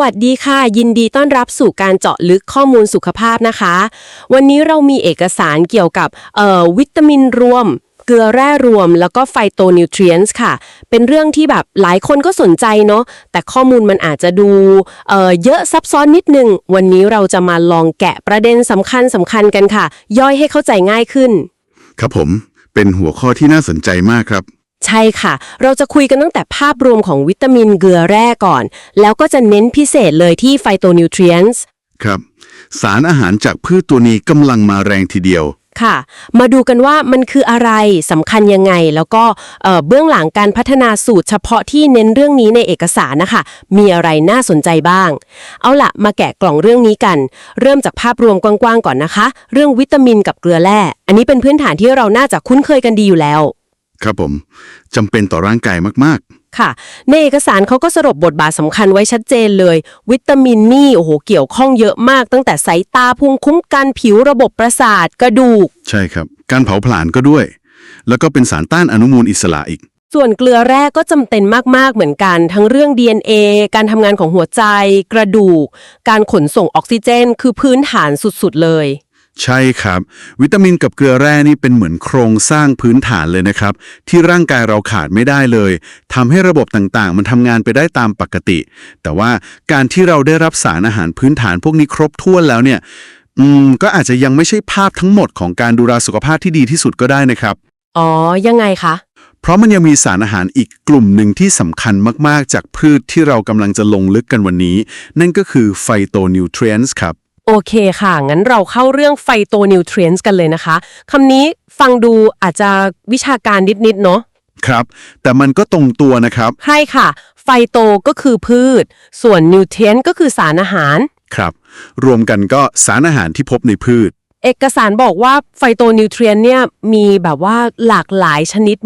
วัสดีค่ะ ยินดีต้อนรับสู่การเจาะลึกข้อมูลสุขภาพนะคะ วันนี้เรามีเอกสารเกี่ยวกับออวิตามินรวม เกลือแร่รวม แล้วก็ไฟโตนิวทรีนส์ค่ะ เป็นเรื่องที่แบบหลายคนก็สนใจเนาะแต่ข้อมูลมันอาจจะดูเออเยอะซับซ้อนนิดนึง วันนี้เราจะมาลองแกะประเด็นสำคัญสำคัญกันค่ะ ย่อยให้เข้าใจง่ายขึ้น ครับผมเป็นหัวข้อที่น่าสนใจมากครับ ใช่ค่ะ เราจะคุยกันตั้งแต่ภาพรวมของวิตามินเกลือแร่ก่อน แล้วก็จะเน้นพิเศษเลยที่ไฟโตนิวทรีนส์ครับ สารอาหารจากพืชตัวนี้กำลังมาแรงทีเดียว ค่ะ มาดูกันว่ามันคืออะไรสำคัญยังไง แล้วก็เอ่อเบื้องหลังการพัฒนาสูตรเฉพาะที่เน้นเรื่องนี้ในเอกสารนะคะ มีอะไรน่าสนใจบ้าง เอาละมาแกะกล่องเรื่องนี้กัน เริ่มจากภาพรวมกว้างๆก่อนนะคะ เรื่องวิตามินกับเกลือแร่ อันนี้เป็นพื้นฐานที่เราน่าจะคุ้นเคยกันดีอยู่แล้ว ครับผมจำเป็นต่อร่างกายมากค่ะ ในเอกสารเขาก็สรุปบทบาทสำคัญไว้ชัดเจนเลย วิตามินนี่โอ้โหเกี่ยวข้องเยอะมาก ตั้งแต่สายตาภูมิคุ้มกันผิวระบบประสาทกระดูกๆใช่ครับ การเผาผลาญก็ด้วย แล้วก็เป็นสารต้านอนุมูลอิสระอีก ส่วนเกลือแร่ก็จำเป็นมาก ๆ เหมือนกัน ทั้งเรื่อง DNA การทำงานของหัวใจ กระดูก การขนส่งออกซิเจน คือพื้นฐานสุด ๆ เลย ใช่ครับ วิตามินกับเกลือแร่นี่เป็นเหมือนโครงสร้างพื้นฐานเลยนะครับ ที่ร่างกายเราขาดไม่ได้เลยทำให้ระบบต่างๆ มันทำงานไปได้ตามปกติ แต่ว่าการที่เราได้รับสารอาหารพื้นฐานพวกนี้ครบถ้วนแล้วเนี่ย อืม ก็อาจจะยังไม่ใช่ภาพทั้งหมดของการดูแลสุขภาพที่ดีที่สุดก็ได้นะครับ อ๋อ ยังไงคะ เพราะมันยังมีสารอาหารอีกกลุ่มหนึ่งที่สำคัญมากๆ จากพืชที่เรากำลังจะลงลึกกันวันนี้ นั่นก็คือไฟโตนิวทรีนส์ครับ โอเคค่ะ งั้นเราเข้าเรื่องไฟโตนิวทรีนส์กันเลยนะคะ คำนี้ฟังดูอาจจะวิชาการนิด ๆ เนาะ ครับ แต่มันก็ตรงตัวนะครับ ใช่ค่ะ ไฟโตก็คือพืช ส่วนนิวเทรียนก็คือสารอาหาร ครับ รวมกันก็สารอาหารที่พบในพืช เอกสารบอกว่าไฟโตนิวเทรียนเนี่ยมีแบบว่าหลากหลายชนิด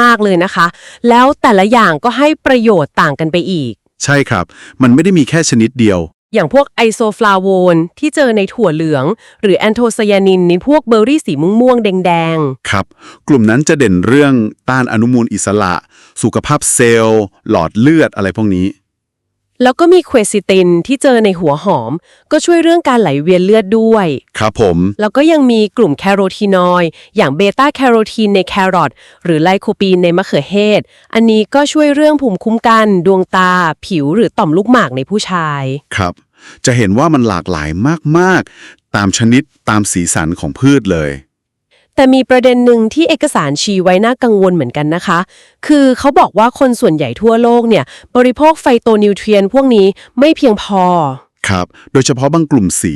มาก ๆ เลยนะคะ แล้วแต่ละอย่างก็ให้ประโยชน์ต่างกันไปอีก ใช่ครับ มันไม่ได้มีแค่ชนิดเดียว อย่างพวกไอโซฟลาโวนที่เจอในถั่วเหลือง หรือแอนโทไซยานินในพวกเบอร์รี่สีม่วงๆแดงครับ กลุ่มนั้นจะเด่นเรื่องต้านอนุมูลอิสระ สุขภาพเซลล์ หลอดเลือดอะไรพวกนี้ แล้วก็มีเควซิตินที่เจอในหัวหอม ก็ช่วยเรื่องการไหลเวียนเลือดด้วย ครับผม แล้วก็ยังมีกลุ่มแคโรทีนอยด์อย่างเบต้าแคโรทีนในแครอทหรือไลโคปีนในมะเขือเทศ อันนี้ก็ช่วยเรื่องภูมิคุ้มกัน ดวงตา ผิวหรือต่อมลูกหมากในผู้ชาย ครับ จะเห็นว่ามันหลากหลายมากๆ ตามชนิดตามสีสันของพืชเลย แต่มีประเด็นหนึ่งที่เอกสารชี้ไว้น่ากังวลเหมือนกันนะคะ คือเขาบอกว่าคนส่วนใหญ่ทั่วโลกเนี่ย บริโภคไฟโตนิวเทรียนพวกนี้ไม่เพียงพอ ครับ โดยเฉพาะบางกลุ่มสี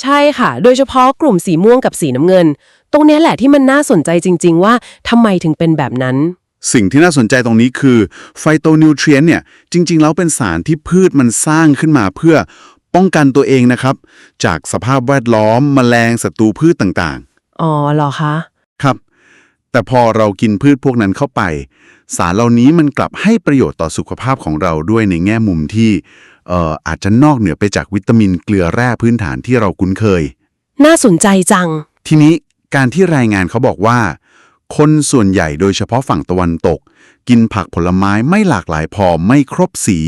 ใช่ค่ะ โดยเฉพาะกลุ่มสีม่วงกับสีน้ำเงิน ตรงเนี้ยแหละที่มันน่าสนใจจริง ๆ ว่าทำไมถึงเป็นแบบนั้นสิ่งที่น่าสนใจตรงนี้คือไฟโตนิวเทรียนเนี่ยจริง ๆ แล้วเป็นสารที่พืชมันสร้างขึ้นมาเพื่อป้องกันตัวเองนะครับ จากสภาพแวดล้อมแมลงศัตรูพืชต่าง อ๋อเหรอคะๆครับ แต่พอเรากินพืชพวกนั้นเข้าไป สารเหล่านี้มันกลับให้ประโยชน์ต่อสุขภาพของเราด้วยในแง่มุมที่เอ่ออาจจะนอกเหนือไปจากวิตามินเกลือแร่พื้นฐานที่เราคุ้นเคย น่าสนใจจัง ทีนี้การที่รายงานเขาบอกว่า คนส่วนใหญ่โดยเฉพาะฝั่งตะวันตก กินผักผลไม้ไม่หลากหลายพอไม่ครบสี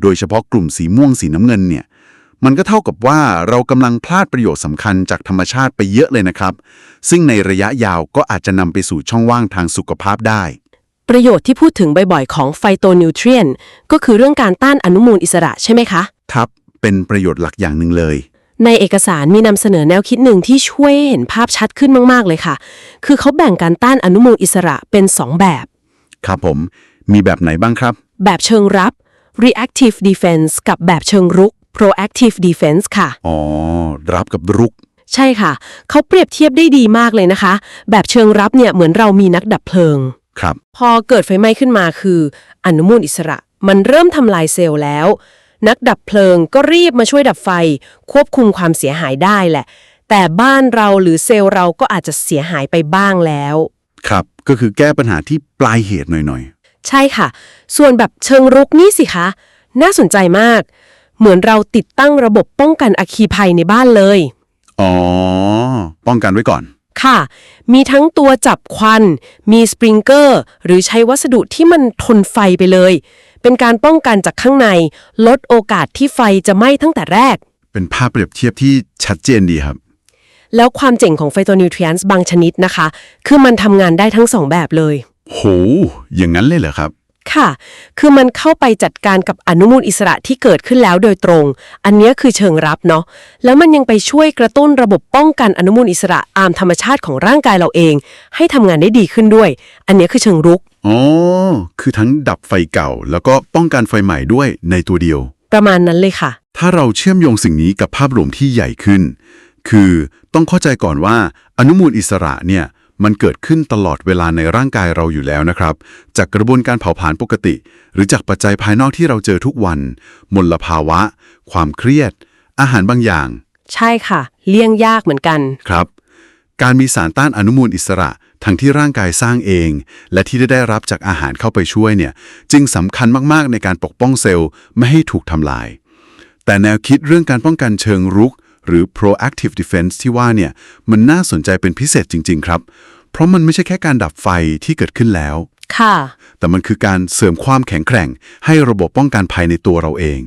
โดยเฉพาะกลุ่มสีม่วงสีน้ำเงินเนี่ย มันก็เท่ากับว่าเรากำลังพลาดประโยชน์สำคัญจากธรรมชาติไปเยอะเลยนะครับ ซึ่งในระยะยาวก็อาจจะนำไปสู่ช่องว่างทางสุขภาพได้ ประโยชน์ที่พูดถึงบ่อยๆ ของไฟโตนิวเทรียนก็คือเรื่องการต้านอนุมูลอิสระใช่ไหมคะ ครับ เป็นประโยชน์หลักอย่างหนึ่งเลย ในเอกสารมีนำเสนอแนวคิดหนึ่งที่ช่วยให้เห็นภาพชัดขึ้นมากๆเลยค่ะ คือเขาแบ่งการต้านอนุมูลอิสระเป็น2แบบ ครับผม มีแบบไหนบ้างครับ แบบเชิงรับ reactive defense กับแบบเชิงรุก proactive defense ค่ะ อ๋อ รับกับรุก ใช่ค่ะ เขาเปรียบเทียบได้ดีมากเลยนะคะ แบบเชิงรับเนี่ยเหมือนเรามีนักดับเพลิง ครับ พอเกิดไฟไหม้ขึ้นมาคือ อนุมูลอิสระ มันเริ่มทำลายเซลล์แล้ว นักดับเพลิงก็รีบมาช่วยดับไฟ ควบคุมความเสียหายได้แหละ แต่บ้านเราหรือเซลล์เราก็อาจจะเสียหายไปบ้างแล้ว ครับ ก็คือแก้ปัญหาที่ปลายเหตุหน่อยใช่ค่ะ ส่วนแบบเชิงรุกนี่สิคะ น่าสนใจมาก เหมือนเราติดตั้งระบบป้องกันอัคคีภัยในบ้านเลยๆอ๋อ ป้องกันไว้ก่อน ค่ะ มีทั้งตัวจับควัน มีสปริงเกอร์ หรือใช้วัสดุที่มันทนไฟไปเลย เป็นการป้องกันจากข้างใน ลดโอกาสที่ไฟจะไหม้ตั้งแต่แรก เป็นภาพเปรียบเทียบที่ชัดเจนดีครับ แล้วความเจ๋งของไฟโตนิวทรีนส์บางชนิดนะคะ คือมันทำงานได้ทั้งสองแบบเลย โห อย่างนั้นเลยเหรอครับ ค่ะ คือมันเข้าไปจัดการกับอนุมูลอิสระที่เกิดขึ้นแล้วโดยตรง อันเนี้ยคือเชิงรับเนาะ แล้วมันยังไปช่วยกระตุ้นระบบป้องกันอนุมูลอิสระตามธรรมชาติของร่างกายเราเอง ให้ทำงานได้ดีขึ้นด้วย อันเนี้ยคือเชิงรุก อ๋อ คือทั้งดับไฟเก่า แล้วก็ป้องกันไฟใหม่ด้วยในตัวเดียว ประมาณนั้นเลยค่ะ ถ้าเราเชื่อมโยงสิ่งนี้กับภาพรวมที่ใหญ่ขึ้น คือต้องเข้าใจก่อนว่าอนุมูลอิสระเนี่ย มันเกิดขึ้นตลอดเวลาในร่างกายเราอยู่แล้วนะครับ จากกระบวนการเผาผลาญปกติ หรือจากปัจจัยภายนอกที่เราเจอทุกวันมลภาวะ ความเครียด อาหารบางอย่าง ใช่ค่ะ เลี่ยงยากเหมือนกันครับ การมีสารต้านอนุมูลอิสระ ทั้งที่ร่างกายสร้างเอง และที่ได้รับจากอาหารเข้าไปช่วยเนี่ย จึงสำคัญมากๆในการปกป้องเซลล์ไม่ให้ถูกทำลาย แต่แนวคิดเรื่องการป้องกันเชิงรุก หรือ proactive defense ที่ว่าเนี่ยมันน่าสนใจเป็นพิเศษจริง ๆ ครับ เพราะมันไม่ใช่แค่การดับไฟที่เกิดขึ้นแล้ว ค่ะ แต่มันคือการเสริมความแข็งแกร่ง ให้ระบบป้องกันภัยในตัวเราเอง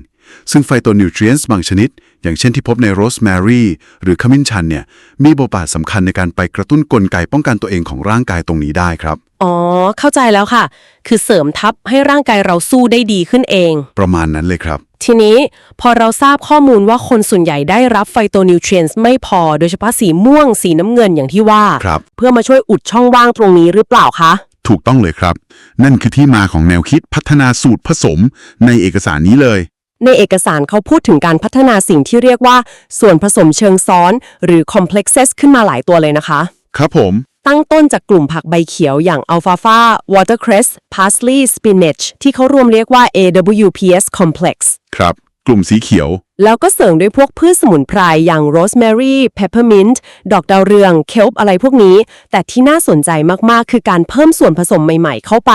ซึ่งไฟโตนิวทรีนส์บางชนิด อย่างเช่นที่พบในโรสแมรี่หรือขมิ้นชันเนี่ยมีบทบาทสำคัญในการไปกระตุ้นกลไกป้องกันตัวเองของร่างกายตรงนี้ได้ครับ อ๋อ เข้าใจแล้วค่ะ คือเสริมทับให้ร่างกายเราสู้ได้ดีขึ้นเอง ประมาณนั้นเลยครับ ทีนี้พอเราทราบข้อมูลว่าคนส่วนใหญ่ได้รับไฟโตนิวทรีนส์ไม่พอ โดยเฉพาะสีม่วงสีน้ำเงินอย่างที่ว่า ครับ เพื่อมาช่วยอุดช่องว่างตรงนี้หรือเปล่าคะ ถูกต้องเลยครับ นั่นคือที่มาของแนวคิดพัฒนาสูตรผสมในเอกสารนี้เลย ในเอกสารเขาพูดถึงการพัฒนาสิ่งที่เรียกว่า ส่วนผสมเชิงซ้อน หรือ complexes ขึ้นมาหลายตัวเลยนะคะ ครับผม ตั้งต้นจากกลุ่มผักใบเขียวอย่าง alfalfa watercress parsley spinach ที่เขารวมเรียกว่า AWPS complex ครับ กลุ่มสีเขียว แล้วก็เสริมด้วยพวกพืชสมุนไพรอย่าง rosemary peppermint ดอกดาวเรือง kelp อะไรพวกนี้ แต่ที่น่าสนใจมากๆ คือการเพิ่มส่วนผสมใหม่ๆ เข้าไป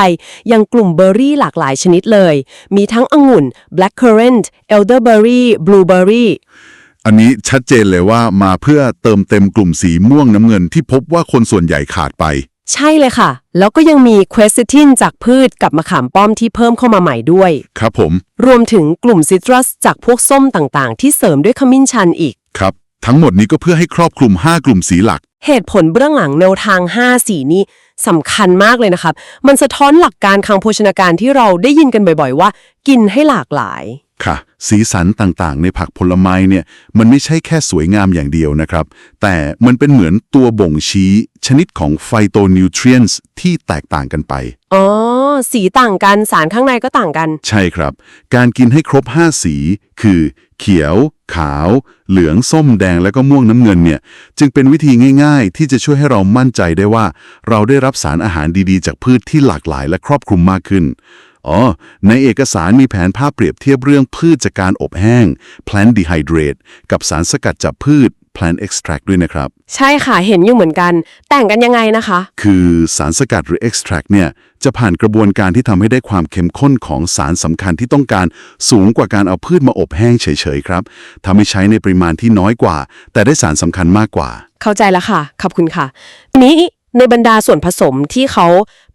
ยังกลุ่มเบอร์รี่หลากหลายชนิดเลย มีทั้งองุ่น blackcurrant elderberry blueberry อัน นี้ชัดเจนเลยว่ามาเพื่อเติมเต็มกลุ่มสีม่วงน้ำเงินที่พบว่าคนส่วนใหญ่ขาดไป ใช่เลยค่ะ แล้วก็ยังมี quercetin จากพืชกับมะขามป้อมที่เพิ่มเข้ามาใหม่ด้วย ครับผม รวมถึงกลุ่มซิตรัสจากพวกส้มต่างๆ ที่เสริมด้วยขมิ้นชันอีก ครับ ทั้งหมดนี้ก็เพื่อให้ครอบคลุม 5 กลุ่มสีหลัก เหตุผลเบื้องหลังแนวทาง 5 สีนี้สำคัญมากเลยนะครับ มันสะท้อนหลักการทางโภชนาการที่เราได้ยินกันบ่อย ๆ ว่า กินให้หลากหลาย ค่ะ สีสันต่างๆ ในผักผลไม้เนี่ยมันไม่ใช่แค่สวยงามอย่างเดียวนะครับ แต่มันเป็นเหมือนตัวบ่งชี้ ชนิดของไฟโตนิวทรีนส์ที่แตกต่างกันไป อ๋อ สีต่างกันสารข้างในก็ต่างกัน ใช่ครับ การกินให้ครบ 5 สี คือ เขียว ขาว เหลืองส้มแดงและก็ม่วงน้ำเงินเนี่ยจึงเป็นวิธีง่าย ๆ ที่จะช่วยให้เรามั่นใจได้ว่า เราได้รับสารอาหารดีๆ จากพืชที่หลากหลายและครอบคลุมมากขึ้น อ๋อ ในเอกสารมีแผนภาพเปรียบเทียบเรื่องพืชจากการอบแห้ง plant dehydrate กับสารสกัดจากพืช plant extract ด้วยนะครับ ใช่ค่ะ เห็นอยู่เหมือนกัน แต่งกันยังไงนะคะ คือสารสกัดหรือ extract เนี่ย จะผ่านกระบวนการที่ทำให้ได้ความเข้มข้นของสารสำคัญที่ต้องการสูงกว่าการเอาพืชมาอบแห้งเฉยๆครับทำให้ใช้ในปริมาณที่น้อยกว่า แต่ได้สารสำคัญมากกว่า เข้าใจแล้วค่ะ ขอบคุณค่ะนี้ ในบรรดาส่วนผสมที่เขา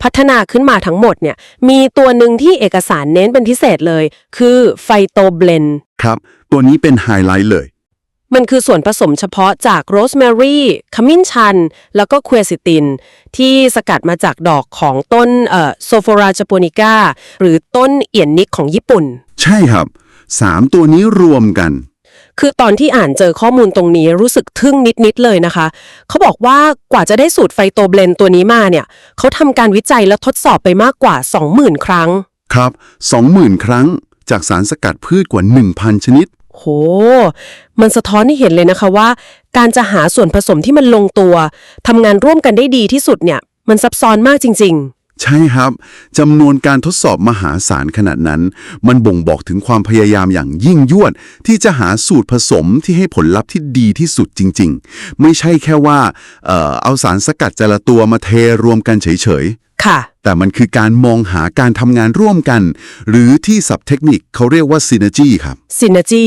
พัฒนาขึ้นมาทั้งหมดเนี่ยมีตัวหนึ่งที่เอกสารเน้นเป็นพิเศษเลย คือไฟโตเบลนครับ ตัวนี้เป็นไฮไลท์เลย มันคือส่วนผสมเฉพาะจากโรสแมรี่ขมิ้นชัน แล้วก็ควซิติน ที่สกัดมาจากดอกของต้นเอ่อโซโฟราจโปนิก้าหรือต้นเอียนนิกของญี่ปุ่น ใช่ครับสามตัวนี้รวมกัน คือตอนที่อ่านเจอข้อมูลตรงนี้รู้สึกทึ่งนิดๆเลยนะคะ เขาบอกว่ากว่าจะได้สูตรไฟโตเบลนตัวนี้มาเนี่ยเขาทำการวิจัยและทดสอบไปมากกว่า 20,000 ครั้ง ครับ 20,000 ครั้งจากสารสกัดพืชกว่า 1,000 ชนิด โห มันสะท้อนให้เห็นเลยนะคะว่า การจะหาส่วนผสมที่มันลงตัวทำงานร่วมกันได้ดีที่สุดเนี่ย มันซับซ้อนมากจริง ใช่ครับจำนวนการทดสอบมหาศาลขนาดนั้น มันบ่งบอกถึงความพยายามอย่างยิ่งยวด ที่จะหาสูตรผสมที่ให้ผลลัพธ์ที่ดีที่สุดจริง ๆ ไม่ใช่แค่ว่าเอ่อเอาสารสกัดแต่ละตัวมาเทรวมกันเฉยๆ ค่ะๆแต่มันคือการมองหาการทำงานร่วมกัน หรือที่ศัพท์เทคนิคเขาเรียกว่า synergy ครับซินเนจี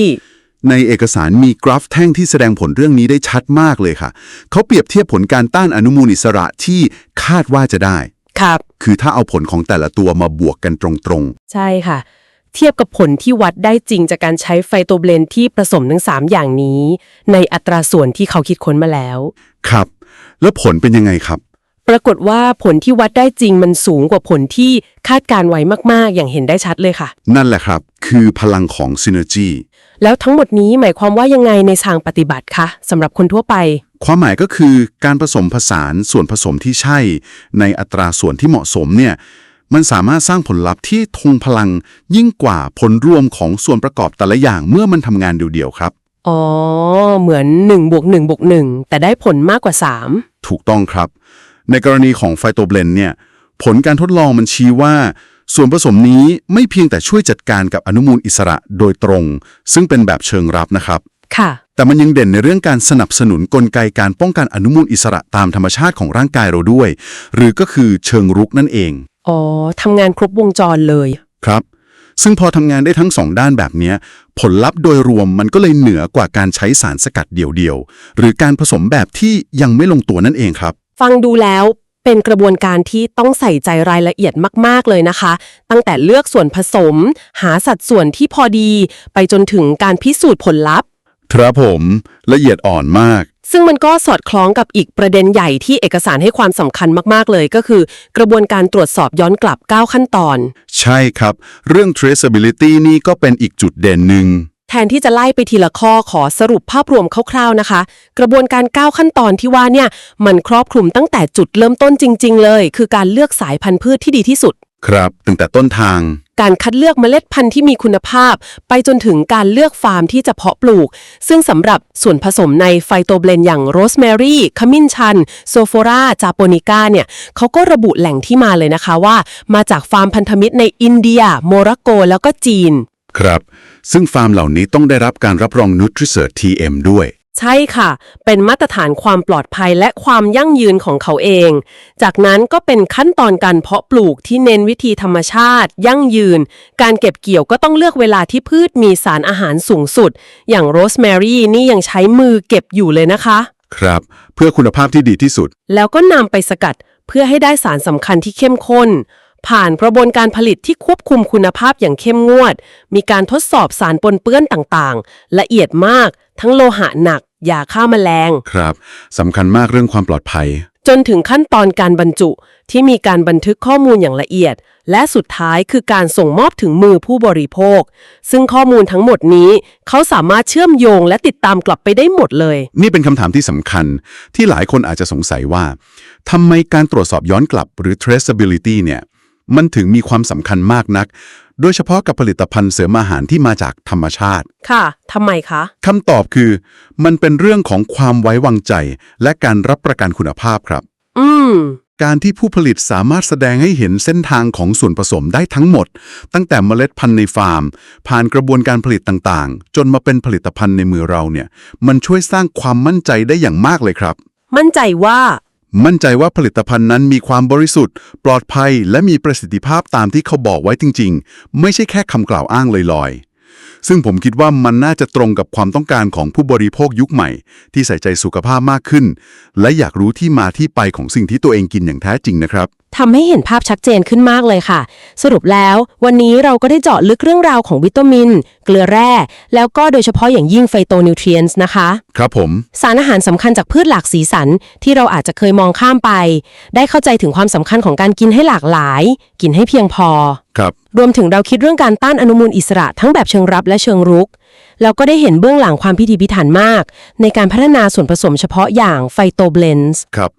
ในเอกสารมีกราฟแท่งที่แสดงผลเรื่องนี้ได้ชัดมากเลยค่ะ เขาเปรียบเทียบผลการต้านอนุมูลอิสระที่คาดว่าจะได้ ครับ คือถ้าเอาผลของแต่ละตัวมาบวกกันตรงใช่ค่ะ เทียบกับผลที่วัดได้จริงจากการใช้ไฟโตเบลนด์ที่ผสมทั้ง 3 อย่างนี้ ในอัตราส่วนที่เขาคิดค้นมาแล้ว ๆ ครับ แล้วผลเป็นยังไงครับ ปรากฏว่าผลที่วัดได้จริงมันสูงกว่าผลที่คาดการไว้มากๆ อย่างเห็นได้ชัดเลยค่ะ นั่นแหละครับ คือพลังของ Synergy แล้วทั้งหมดนี้หมายความว่ายังไงในทางปฏิบัติคะสำหรับคนทั่วไป ความหมายก็คือการผสมผสานส่วนผสมที่ใช่ ในอัตราส่วนที่เหมาะสมเนี่ยมันสามารถสร้างผลลัพธ์ที่ทงพลังยิ่งกว่าผลรวมของส่วนประกอบแต่ละอย่างเมื่อมันทำงานเดี่ยวๆครับ อ๋อ เหมือน1บวก1บวก1แต่ได้ผลมากกว่า 3 ถูกต้องครับ ในกรณีของไฟโตเบลนเนี่ยผลการทดลองมันชี้ว่า ส่วนผสมนี้ไม่เพียงแต่ช่วยจัดการกับอนุมูลอิสระโดยตรง ซึ่งเป็นแบบเชิงรับนะครับ ค่ะ แต่มันยังเด่นในเรื่องการสนับสนุนกลไกการป้องกันอนุมูลอิสระตามธรรมชาติของร่างกายเราด้วย หรือก็คือเชิงรุกนั่นเอง อ๋อทำงานครบวงจรเลย ครับ ซึ่งพอทำงานได้ทั้งสองด้านแบบเนี้ยผลลัพธ์โดยรวมมันก็เลยเหนือกว่าการใช้สารสกัดเดี่ยวๆหรือการผสมแบบที่ยังไม่ลงตัวนั่นเองครับ ฟังดูแล้วเป็นกระบวนการที่ต้องใส่ใจรายละเอียดมาก ๆ เลยนะคะ ตั้งแต่เลือกส่วนผสม หาสัดส่วนที่พอดี ไปจนถึงการพิสูจน์ผลลัพธ์ ครับผมละเอียดอ่อนมาก ซึ่งมันก็สอดคล้องกับอีกประเด็นใหญ่ที่เอกสารให้ความสำคัญมาก ๆ เลยก็คือ กระบวนการตรวจสอบย้อนกลับ 9 ขั้นตอน ใช่ครับ เรื่อง traceability นี่ก็เป็นอีกจุดเด่นหนึ่งแท นที่จะไล่ไปทีละข้อขอสรุปภาพรวมคร่าวๆนะคะ กระบวนการ 9 ขั้นตอนที่ว่าเนี่ยมันครอบคลุมตั้งแต่จุดเริ่มต้นจริง ๆ เลย คือการเลือกสายพันธุ์พืชที่ดีที่สุด ครับ ตั้งแต่ต้นทาง การคัดเลือกเมล็ดพันธุ์ที่มีคุณภาพ ไปจนถึงการเลือกฟาร์มที่จะเพาะปลูก ซึ่งสำหรับส่วนผสมในไฟโตเบลนอย่างโรสแมรี่ขมิ้นชัน โซโฟราจาโปนิก้าเนี่ยเขาก็ระบุแหล่งที่มาเลยนะคะว่า มาจากฟาร์มพันธมิตรในอินเดีย โมร็อกโก แล้วก็จีน ครับ ซึ่งฟาร์มเหล่านี้ต้องได้รับการรับรอง NutriCert TM ด้วย ใช่ค่ะ เป็นมาตรฐานความปลอดภัยและความยั่งยืนของเขาเอง จากนั้นก็เป็นขั้นตอนการเพาะปลูกที่เน้นวิธีธรรมชาติ ยั่งยืน การเก็บเกี่ยวก็ต้องเลือกเวลาที่พืชมีสารอาหารสูงสุด อย่างโรสแมรี่นี่ยังใช้มือเก็บอยู่เลยนะคะ ครับ เพื่อคุณภาพที่ดีที่สุด แล้วก็นำไปสกัดเพื่อให้ได้สารสำคัญที่เข้มข้น ผ่านกระบวนการผลิตที่ควบคุมคุณภาพอย่างเข้มงวด มีการทดสอบสารปนเปื้อนต่างๆ ละเอียดมาก ทั้งโลหะหนัก ยาฆ่าแมลง ครับสำคัญมากเรื่องความปลอดภัย จนถึงขั้นตอนการบรรจุที่มีการบันทึกข้อมูลอย่างละเอียด และสุดท้ายคือการส่งมอบถึงมือผู้บริโภค ซึ่งข้อมูลทั้งหมดนี้ เขาสามารถเชื่อมโยงและติดตามกลับไปได้หมดเลย นี่เป็นคำถามที่สำคัญ ที่หลายคนอาจจะสงสัยว่าทำไมการตรวจสอบย้อนกลับหรือ traceability เนี่ย มันถึงมีความสำคัญมากนัก โดยเฉพาะกับผลิตภัณฑ์เสริมอาหารที่มาจากธรรมชาติ ค่ะทำไมคะ คำตอบคือ มันเป็นเรื่องของความไว้วางใจ และการรับประกันคุณภาพครับ อืม การที่ผู้ผลิตสามารถแสดงให้เห็นเส้นทางของส่วนผสมได้ทั้งหมด ตั้งแต่เมล็ดพันธุ์ในฟาร์ม ผ่านกระบวนการผลิตต่างๆ จนมาเป็นผลิตภัณฑ์ในมือเราเนี่ย มันช่วยสร้างความมั่นใจได้อย่างมากเลยครับ มั่นใจว่า มั่นใจว่าผลิตภัณฑ์นั้นมีความบริสุทธิ์ ปลอดภัย และมีประสิทธิภาพตามที่เขาบอกไว้จริง ๆ ไม่ใช่แค่คำกล่าวอ้างลอยๆ ซึ่งผมคิดว่ามันน่าจะตรงกับความต้องการของผู้บริโภคยุคใหม่ ที่ใส่ใจสุขภาพมากขึ้น และอยากรู้ที่มาที่ไปของสิ่งที่ตัวเองกินอย่างแท้จริงนะครับทำให้เห็นภาพชัดเจนขึ้นมากเลยค่ะ สรุปแล้ว วันนี้เราก็ได้เจาะลึกเรื่องราวของวิตามินเกลือแร่ แล้วก็โดยเฉพาะอย่างยิ่งไฟโตนิวเทรียนส์นะคะ ครับผม สารอาหารสำคัญจากพืชหลากสีสัน ที่เราอาจจะเคยมองข้ามไป ได้เข้าใจถึงความสำคัญของการกินให้หลากหลาย กินให้เพียงพอ ครับ รวมถึงเราคิดเรื่องการต้านอนุมูลอิสระทั้งแบบเชิงรับและเชิงรุกแล้วก็ได้เห็นเบื้องหลังความพิถีพิถันมาก ในการพัฒนาส่วนผสมเฉพาะอย่างไฟโตเบลนส์ ครับ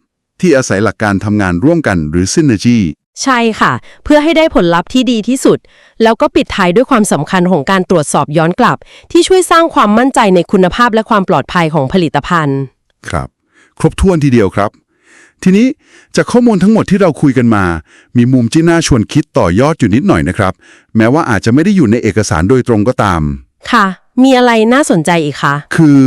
ที่อาศัยหลักการทำงานร่วมกันหรือ synergy ใช่ค่ะ เพื่อให้ได้ผลลัพธ์ที่ดีที่สุด แล้วก็ปิดท้ายด้วยความสำคัญของการตรวจสอบย้อนกลับ ที่ช่วยสร้างความมั่นใจในคุณภาพและความปลอดภัยของผลิตภัณฑ์ ครับ ครบถ้วนทีเดียวครับ ทีนี้จากข้อมูลทั้งหมดที่เราคุยกันมา มีมุมที่น่าชวนคิดต่อยอดอยู่นิดหน่อยนะครับ แม้ว่าอาจจะไม่ได้อยู่ในเอกสารโดยตรงก็ตาม ค่ะ มีอะไรน่าสนใจอีกคะ คือ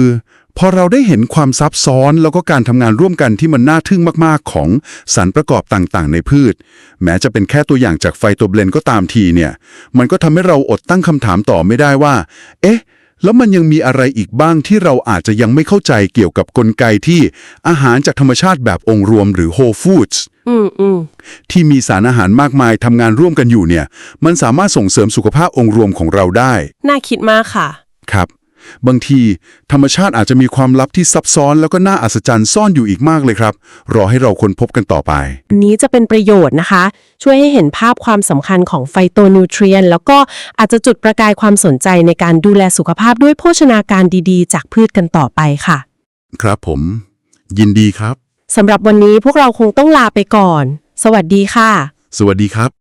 พอเราได้เห็นความซับซ้อนแล้วก็การทำงานร่วมกันที่มันน่าทึ่งมากๆ ของสารประกอบต่างๆ ในพืช แม้จะเป็นแค่ตัวอย่างจากไฟโตเบลนก็ตามทีเนี่ย มันก็ทำให้เราอดตั้งคำถามต่อไม่ได้ว่า เอ๊ะ แล้วมันยังมีอะไรอีกบ้างที่เราอาจจะยังไม่เข้าใจเกี่ยวกับกลไกที่อาหารจากธรรมชาติแบบองค์รวมหรือ whole foods อืมอืมที่มีสารอาหารมากมายทำงานร่วมกันอยู่เนี่ย มันสามารถส่งเสริมสุขภาพองค์รวมของเราได้ น่าคิดมากค่ะ ครับ บางทีธรรมชาติอาจจะมีความลับที่ซับซ้อนแล้วก็น่าอัศจรรย์ซ่อนอยู่อีกมากเลยครับ รอให้เราค้นพบกันต่อไปนนี้จะเป็นประโยชน์นะคะ ช่วยให้เห็นภาพความสำคัญของไฟโตนิวเทรียน แล้วก็อาจจะจุดประกายความสนใจในการดูแลสุขภาพด้วยโภชนาการดีๆ จากพืชกันต่อไปค่ะ ครับผม ยินดีครับ สำหรับวันนี้พวกเราคงต้องลาไปก่อน สวัสดีค่ะ สวัสดีครับ